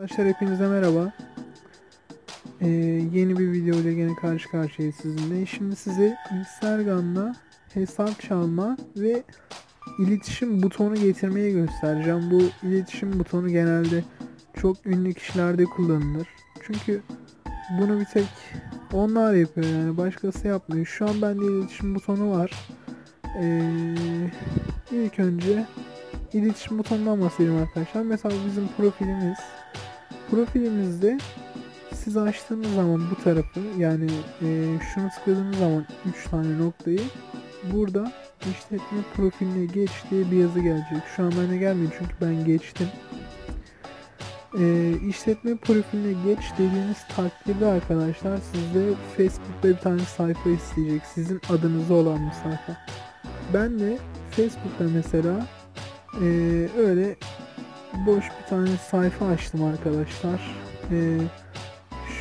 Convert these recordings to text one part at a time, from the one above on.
Arkadaşlar hepinize merhaba. Ee, yeni bir video ile gene karşı karşıyayız sizinle. Şimdi size Instagram'da hesap çalma ve iletişim butonu getirmeyi göstereceğim. Bu iletişim butonu genelde çok ünlü kişilerde kullanılır. Çünkü bunu bir tek onlar yapıyor yani başkası yapmıyor. Şu an bende iletişim butonu var. Ee, ilk önce iletişim butonundan bahsedeyim arkadaşlar. Mesela bizim profilimiz profilimizde siz açtığınız zaman bu tarafı yani e, şunu tıkladığınız zaman 3 tane noktayı burada işletme profiline geç diye bir yazı gelecek. Şu an bana gelmiyor çünkü ben geçtim. E, işletme profiline geç dediğiniz takdirde arkadaşlar sizde Facebook'ta bir tane sayfa isteyecek. Sizin adınıza olan bir sayfa. Ben de Facebook'ta mesela e, öyle boş bir tane sayfa açtım arkadaşlar. Ee,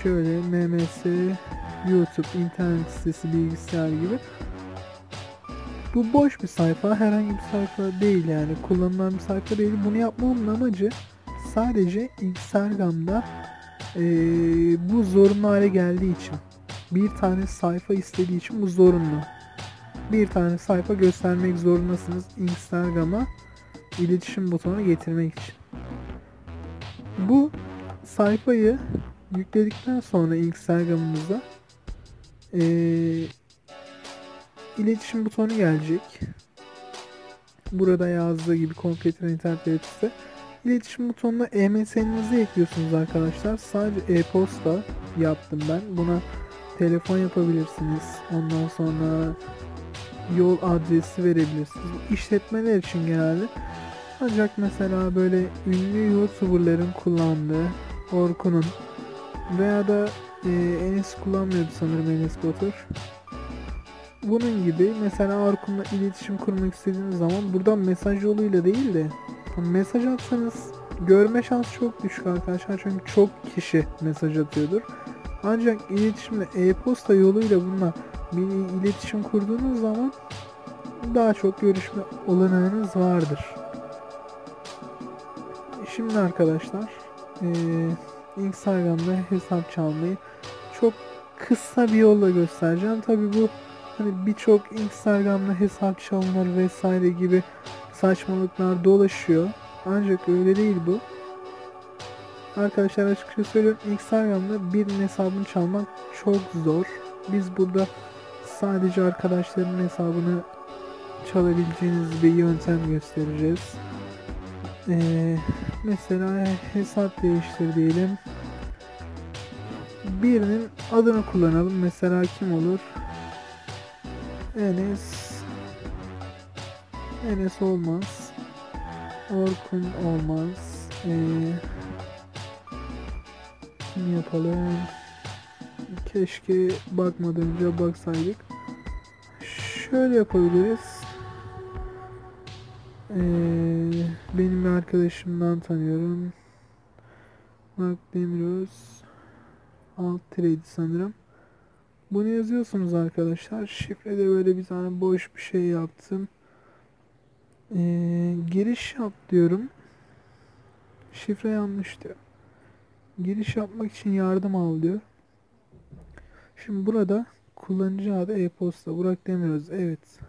şöyle MMS YouTube internet sitesi bilgisayar gibi. Bu boş bir sayfa. Herhangi bir sayfa değil yani. Kullanılan bir sayfa değil. Bunu yapmamın amacı sadece Instagram'da ee, bu zorunlu hale geldiği için. Bir tane sayfa istediği için bu zorunlu. Bir tane sayfa göstermek zorundasınız Instagram'a iletişim butonu getirmek için. Bu sayfayı yükledikten sonra Instagram'ımıza ee, iletişim butonu gelecek. Burada yazdığı gibi Computer internet üreticisi. İletişim butonuna e-MSN'inizi ekliyorsunuz arkadaşlar. Sadece e-posta yaptım ben. Buna telefon yapabilirsiniz. Ondan sonra yol adresi verebilirsiniz. İşletmeler için genelde ancak mesela böyle ünlü YouTuber'ların kullandığı Orkun'un veya da e, Enes kullanmıyordu sanırım Enes Batur. Bunun gibi mesela Orkun'la iletişim kurmak istediğiniz zaman buradan mesaj yoluyla değil de mesaj atsanız görme şansı çok düşük arkadaşlar çünkü çok kişi mesaj atıyordur. Ancak iletişimle e-posta yoluyla bununla bir iletişim kurduğunuz zaman daha çok görüşme olanağınız vardır. Şimdi arkadaşlar e, Instagram'da hesap çalmayı çok kısa bir yolla göstereceğim. Tabi bu hani birçok Instagram'da hesap çalınır vesaire gibi saçmalıklar dolaşıyor. Ancak öyle değil bu. Arkadaşlar açıkça söylüyorum Instagram'da birinin hesabını çalmak çok zor. Biz burada sadece arkadaşların hesabını çalabileceğiniz bir yöntem göstereceğiz. Ee, mesela hesap değiştir diyelim. Birinin adını kullanalım. Mesela kim olur? Enes Enes olmaz. Orkun olmaz. Ee, kim yapalım? Keşke bakmadan önce baksaydık. Şöyle yapabiliriz. Ee, benim bir arkadaşımdan tanıyorum. Mark Demiröz. Alt trade sanırım. Bunu yazıyorsunuz arkadaşlar. Şifrede böyle bir tane boş bir şey yaptım. Ee, giriş yap diyorum. Şifre yanlış diyor. Giriş yapmak için yardım al diyor. Şimdi burada kullanıcı adı e-posta. Burak Demiröz. Evet.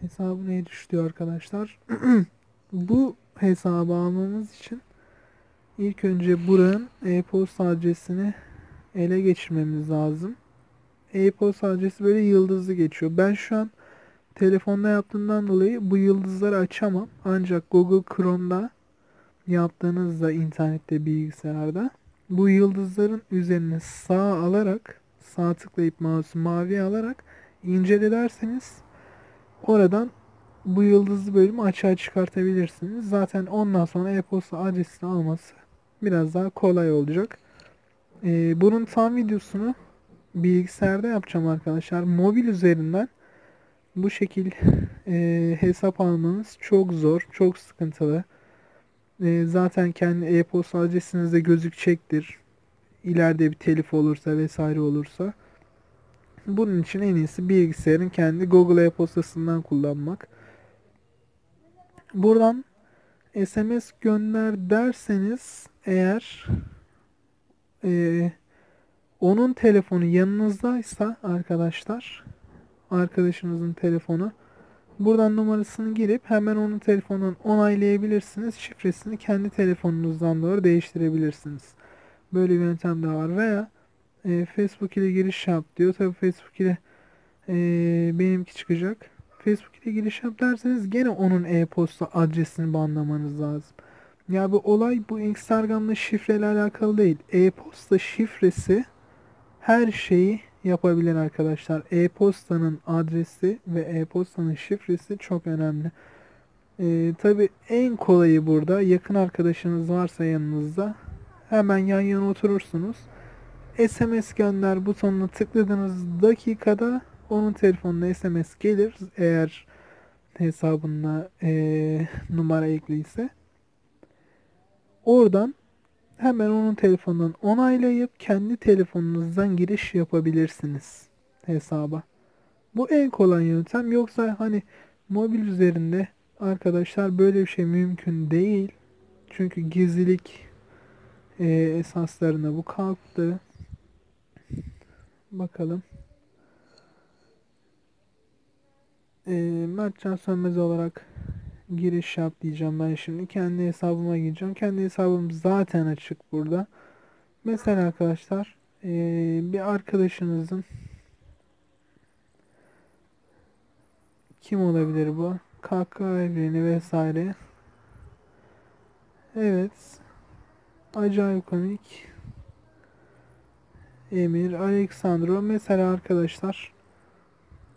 Hesabına erişiyor arkadaşlar. Bu hesabı almamız için ilk önce buranın e-posta adresini ele geçirmemiz lazım. E-posta adresi böyle yıldızlı geçiyor. Ben şu an telefonda yaptığımdan dolayı bu yıldızları açamam. Ancak Google Chrome'da yaptığınızda internette bilgisayarda bu yıldızların üzerine sağ alarak sağ tıklayıp mouse'u mavi alarak incele derseniz oradan bu yıldızlı bölümü açığa çıkartabilirsiniz. Zaten ondan sonra e-posta adresini alması biraz daha kolay olacak. Ee, bunun tam videosunu bilgisayarda yapacağım arkadaşlar. Mobil üzerinden bu şekil e, hesap almanız çok zor, çok sıkıntılı. E, zaten kendi e-posta adresinizde gözükecektir. İleride bir telif olursa vesaire olursa. Bunun için en iyisi bilgisayarın kendi Google e-postasından kullanmak. Buradan SMS gönder derseniz eğer e, onun telefonu yanınızdaysa arkadaşlar arkadaşınızın telefonu buradan numarasını girip hemen onun telefonundan onaylayabilirsiniz. Şifresini kendi telefonunuzdan doğru değiştirebilirsiniz. Böyle bir yöntem de var veya e, Facebook ile giriş yap diyor. Tabi Facebook ile e, benimki çıkacak. Facebook ile giriş yap derseniz gene onun e-posta adresini banlamanız lazım. Ya bu olay bu Instagram'da şifreyle alakalı değil. E-posta şifresi her şeyi yapabilir arkadaşlar. E-postanın adresi ve e-postanın şifresi çok önemli. Ee, Tabi en kolayı burada yakın arkadaşınız varsa yanınızda hemen yan yana oturursunuz. SMS gönder butonuna tıkladığınız dakikada onun telefonuna SMS gelir eğer hesabına e, numara ekliyse. Oradan hemen onun telefonundan onaylayıp kendi telefonunuzdan giriş yapabilirsiniz hesaba. Bu en kolay yöntem. Yoksa hani mobil üzerinde arkadaşlar böyle bir şey mümkün değil. Çünkü gizlilik e, esaslarına bu kalktı. Bakalım. E, Mertcan Sönmez olarak giriş yap diyeceğim ben şimdi. Kendi hesabıma gireceğim. Kendi hesabım zaten açık burada. Mesela arkadaşlar e, bir arkadaşınızın kim olabilir bu? KK evreni vesaire. Evet. Acayip komik. Emir, Alexandro mesela arkadaşlar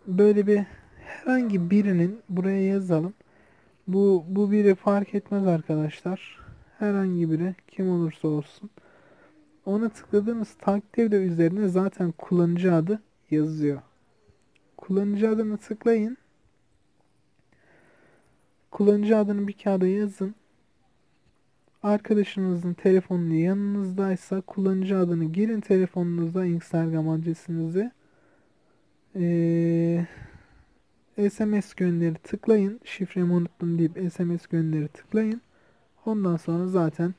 böyle bir herhangi birinin buraya yazalım. Bu bu biri fark etmez arkadaşlar. Herhangi biri kim olursa olsun. Ona tıkladığınız takdirde üzerine zaten kullanıcı adı yazıyor. Kullanıcı adını tıklayın. Kullanıcı adını bir kağıda yazın. Arkadaşınızın telefonu yanınızdaysa kullanıcı adını girin telefonunuzda Instagram adresinizi. Ee, SMS gönderi tıklayın. Şifremi unuttum deyip SMS gönderi tıklayın. Ondan sonra zaten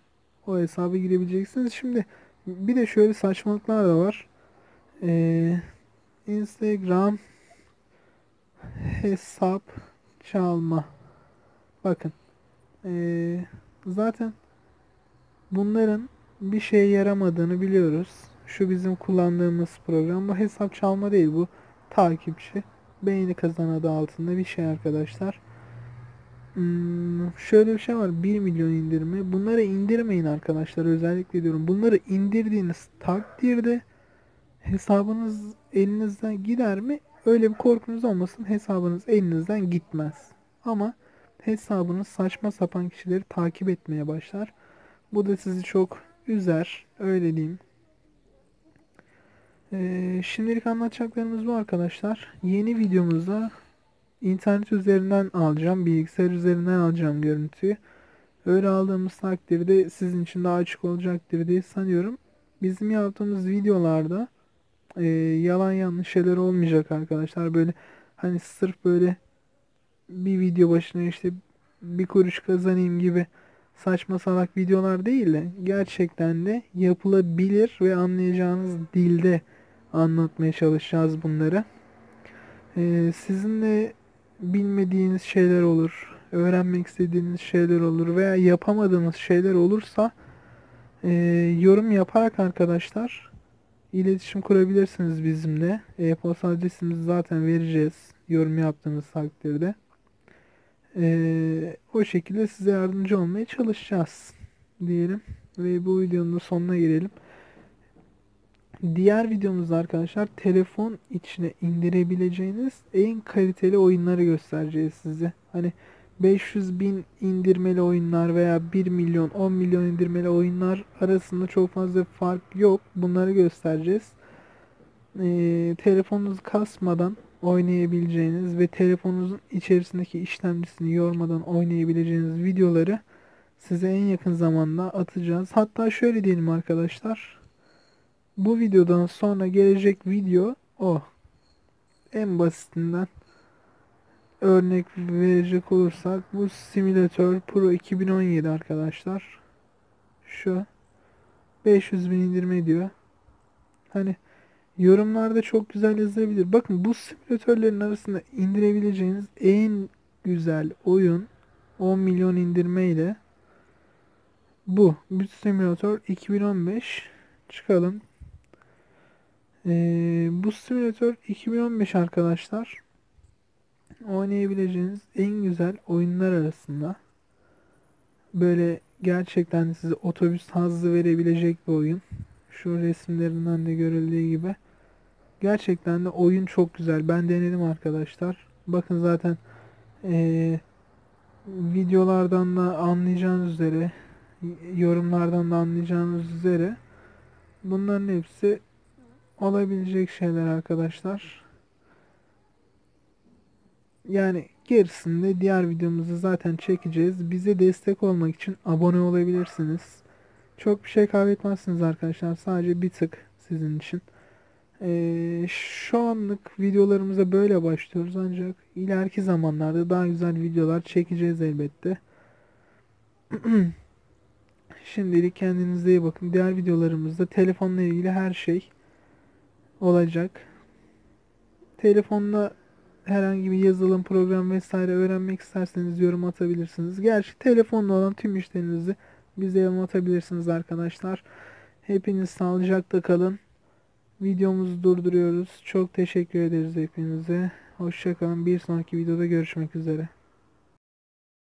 o hesaba girebileceksiniz. Şimdi bir de şöyle saçmalıklar da var. Ee, Instagram hesap çalma. Bakın. Ee, zaten bunların bir şeye yaramadığını biliyoruz. Şu bizim kullandığımız program bu hesap çalma değil bu takipçi. Beğeni kazan adı altında bir şey arkadaşlar. Hmm, şöyle bir şey var 1 milyon indirme. Bunları indirmeyin arkadaşlar özellikle diyorum. Bunları indirdiğiniz takdirde hesabınız elinizden gider mi? Öyle bir korkunuz olmasın. Hesabınız elinizden gitmez. Ama hesabınız saçma sapan kişileri takip etmeye başlar. Bu da sizi çok üzer. Öyle diyeyim. Ee, şimdilik anlatacaklarımız bu arkadaşlar. Yeni videomuzda internet üzerinden alacağım. Bilgisayar üzerinden alacağım görüntüyü. Öyle aldığımız takdirde sizin için daha açık olacaktır diye sanıyorum. Bizim yaptığımız videolarda e, yalan yanlış şeyler olmayacak arkadaşlar. Böyle hani sırf böyle bir video başına işte bir kuruş kazanayım gibi saçma salak videolar değil de gerçekten de yapılabilir ve anlayacağınız dilde anlatmaya çalışacağız bunları. Ee, sizinle bilmediğiniz şeyler olur, öğrenmek istediğiniz şeyler olur veya yapamadığınız şeyler olursa e, yorum yaparak arkadaşlar iletişim kurabilirsiniz bizimle. E-posta adresimizi zaten vereceğiz yorum yaptığınız takdirde. Ee, o şekilde size yardımcı olmaya çalışacağız diyelim ve bu videonun sonuna gelelim. Diğer videomuzda arkadaşlar telefon içine indirebileceğiniz en kaliteli oyunları göstereceğiz size. Hani 500 bin indirmeli oyunlar veya 1 milyon 10 milyon indirmeli oyunlar arasında çok fazla fark yok. Bunları göstereceğiz. Ee, telefonunuzu kasmadan oynayabileceğiniz ve telefonunuzun içerisindeki işlemcisini yormadan oynayabileceğiniz videoları size en yakın zamanda atacağız. Hatta şöyle diyelim arkadaşlar. Bu videodan sonra gelecek video o. En basitinden örnek verecek olursak bu simülatör Pro 2017 arkadaşlar. Şu 500 bin indirme diyor. Hani yorumlarda çok güzel yazabilir. Bakın bu simülatörlerin arasında indirebileceğiniz en güzel oyun 10 milyon indirme ile bu. Büt Simulator 2015 çıkalım. Ee, bu simülatör 2015 arkadaşlar oynayabileceğiniz en güzel oyunlar arasında. Böyle gerçekten size otobüs hazzı verebilecek bir oyun. Şu resimlerinden de görüldüğü gibi. Gerçekten de oyun çok güzel. Ben denedim arkadaşlar. Bakın zaten ee, videolardan da anlayacağınız üzere yorumlardan da anlayacağınız üzere bunların hepsi olabilecek şeyler arkadaşlar. Yani gerisini de diğer videomuzu zaten çekeceğiz. Bize destek olmak için abone olabilirsiniz. Çok bir şey kaybetmezsiniz arkadaşlar. Sadece bir tık sizin için. Ee, şu anlık videolarımıza böyle başlıyoruz ancak ileriki zamanlarda daha güzel videolar çekeceğiz elbette. Şimdilik kendinize iyi bakın. Diğer videolarımızda telefonla ilgili her şey olacak. Telefonla herhangi bir yazılım, program vesaire öğrenmek isterseniz yorum atabilirsiniz. Gerçi telefonla olan tüm işlerinizi bize yorum atabilirsiniz arkadaşlar. Hepiniz sağlıcakla kalın. Videomuzu durduruyoruz. Çok teşekkür ederiz hepinize. Hoşçakalın. Bir sonraki videoda görüşmek üzere.